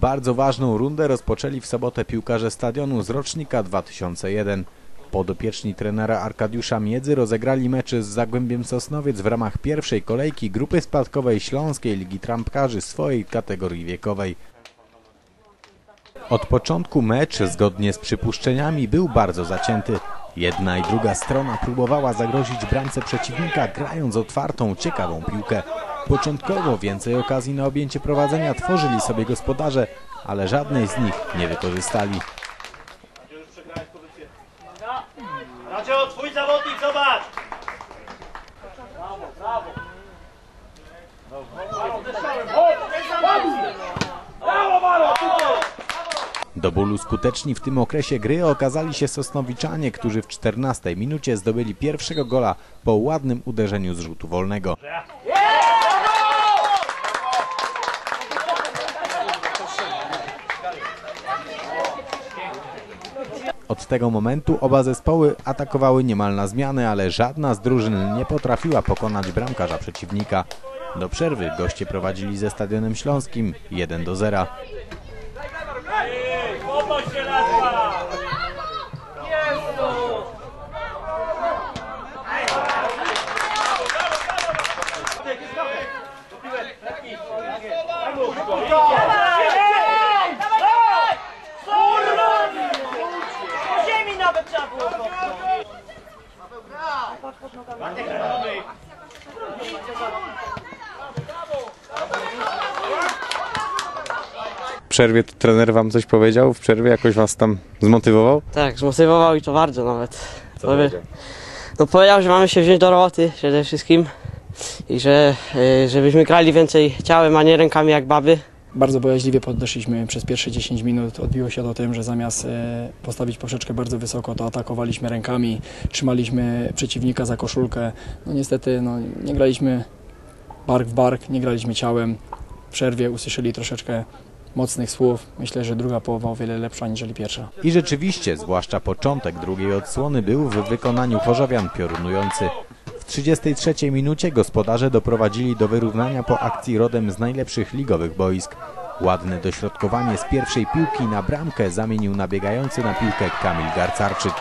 Bardzo ważną rundę rozpoczęli w sobotę piłkarze stadionu z rocznika 2001. Podopieczni trenera Arkadiusza Miedzy rozegrali mecze z Zagłębiem Sosnowiec w ramach pierwszej kolejki grupy spadkowej Śląskiej Ligi Trampkarzy swojej kategorii wiekowej. Od początku mecz, zgodnie z przypuszczeniami, był bardzo zacięty. Jedna i druga strona próbowała zagrozić bramce przeciwnika, grając otwartą, ciekawą piłkę. Początkowo więcej okazji na objęcie prowadzenia tworzyli sobie gospodarze, ale żadnej z nich nie wykorzystali. Radzio, twój zawodnik, zobacz! Do bólu skuteczni w tym okresie gry okazali się Sosnowiczanie, którzy w 14 minucie zdobyli pierwszego gola po ładnym uderzeniu z rzutu wolnego. Tego momentu oba zespoły atakowały niemal na zmiany, ale żadna z drużyn nie potrafiła pokonać bramkarza przeciwnika. Do przerwy goście prowadzili ze Stadionem Śląskim 1 do 0. Popatrz się nazwa! Ziemi nawet trzeba było W przerwie trener wam coś powiedział? W przerwie jakoś was tam zmotywował? Tak, zmotywował i to bardzo nawet. Powie, no powiedział, że mamy się wziąć do roboty przede wszystkim i że y, żebyśmy grali więcej ciałem, a nie rękami jak baby. Bardzo bojaźliwie podeszliśmy przez pierwsze 10 minut. Odbiło się to tym, że zamiast e, postawić poprzeczkę bardzo wysoko, to atakowaliśmy rękami, trzymaliśmy przeciwnika za koszulkę. No niestety no, nie graliśmy bark w bark, nie graliśmy ciałem. W przerwie usłyszeli troszeczkę mocnych słów. Myślę, że druga połowa o wiele lepsza niżeli pierwsza. I rzeczywiście, zwłaszcza początek drugiej odsłony był w wykonaniu Chorzowian piorunujący. W 33 minucie gospodarze doprowadzili do wyrównania po akcji rodem z najlepszych ligowych boisk. Ładne dośrodkowanie z pierwszej piłki na bramkę zamienił nabiegający na piłkę Kamil Garcarczyk.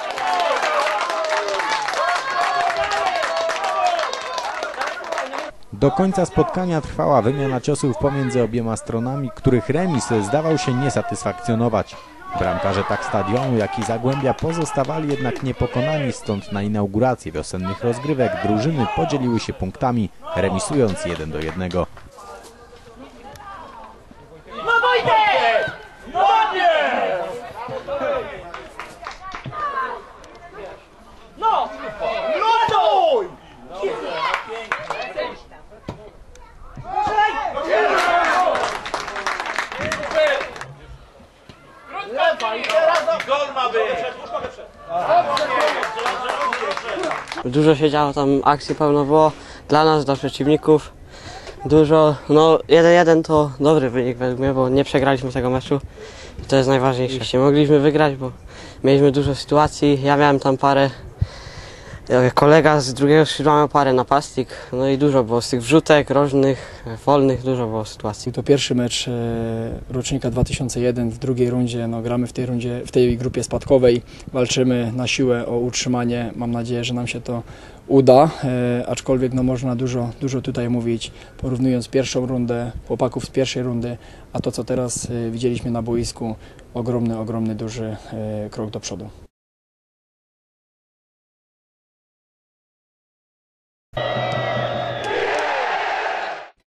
Do końca spotkania trwała wymiana ciosów pomiędzy obiema stronami, których remis zdawał się nie satysfakcjonować. Bramkarze tak stadionu, jak i Zagłębia pozostawali jednak niepokonani, stąd na inaugurację wiosennych rozgrywek drużyny podzieliły się punktami, remisując 1 do 1. No Wojtek! No ładnie! No! Lutuj! I gol ma być! Dużo się działo tam, akcji pełno było dla nas, dla przeciwników. Dużo, no 1-1 to dobry wynik według mnie, bo nie przegraliśmy tego meczu. To jest najważniejsze. Nie mogliśmy wygrać, bo mieliśmy dużo sytuacji. Ja miałem tam parę, kolega z drugiego skrzydła miał parę napastnik. No i dużo było z tych wrzutek, rożnych, wolnych, dużo było sytuacji. To pierwszy mecz e, rocznika 2001 w drugiej rundzie. No, gramy w tej rundzie, w tej grupie spadkowej. Walczymy na siłę o utrzymanie. Mam nadzieję, że nam się to uda, e, aczkolwiek no, można dużo, dużo tutaj mówić, porównując pierwszą rundę chłopaków z pierwszej rundy, a to co teraz e, widzieliśmy na boisku, ogromny, ogromny, duży e, krok do przodu.